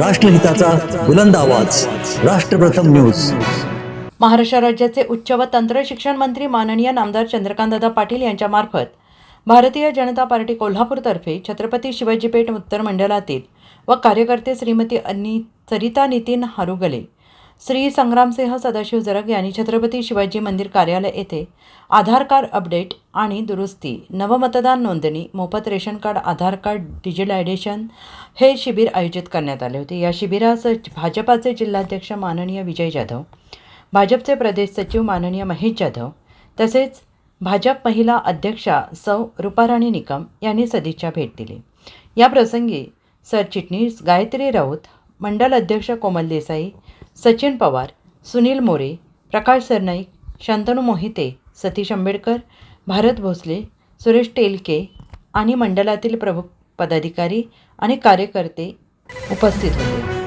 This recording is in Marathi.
राष्ट्रहिताचा बुलंद आवाज. राष्ट्रप्रथम न्यूज. महाराष्ट्र राज्याचे उच्च व तंत्र शिक्षण मंत्री माननीय नामदार चंद्रकांतदादा पाटील यांच्यामार्फत भारतीय जनता पार्टी कोल्हापूरतर्फे छत्रपती शिवाजी पेठ उत्तर मंडळातील व कार्यकर्ते श्रीमती अन्नी सरिता नितीन हारुगले श्री संग्रामसिंह सदाशिव जरग यांनी छत्रपती शिवाजी मंदिर कार्यालय येथे आधार कार्ड अपडेट आणि दुरुस्ती नवमतदान नोंदणी मोफत ration card Aadhaar card digitisation हे शिबिर आयोजित करण्यात आले होते. या शिबिरास भाजपाचे जिल्हाध्यक्ष माननीय विजय जाधव भाजपचे प्रदेश सचिव माननीय महेश जाधव तसेच भाजप महिला अध्यक्षा सौ रुपाराणी निकम यांनी सदिच्छा भेट दिली. या प्रसंगी सरचिटणीस गायत्री राऊत मंडल अध्यक्ष कोमल देसाई सचिन पवार सुनील मोरे प्रकाश सरनाईक शांतनू मोहिते सतीश आंबेडकर भारत भोसले सुरेश टेलके आणि मंडळातील प्रमुख पदाधिकारी आणि कार्यकर्ते उपस्थित होते.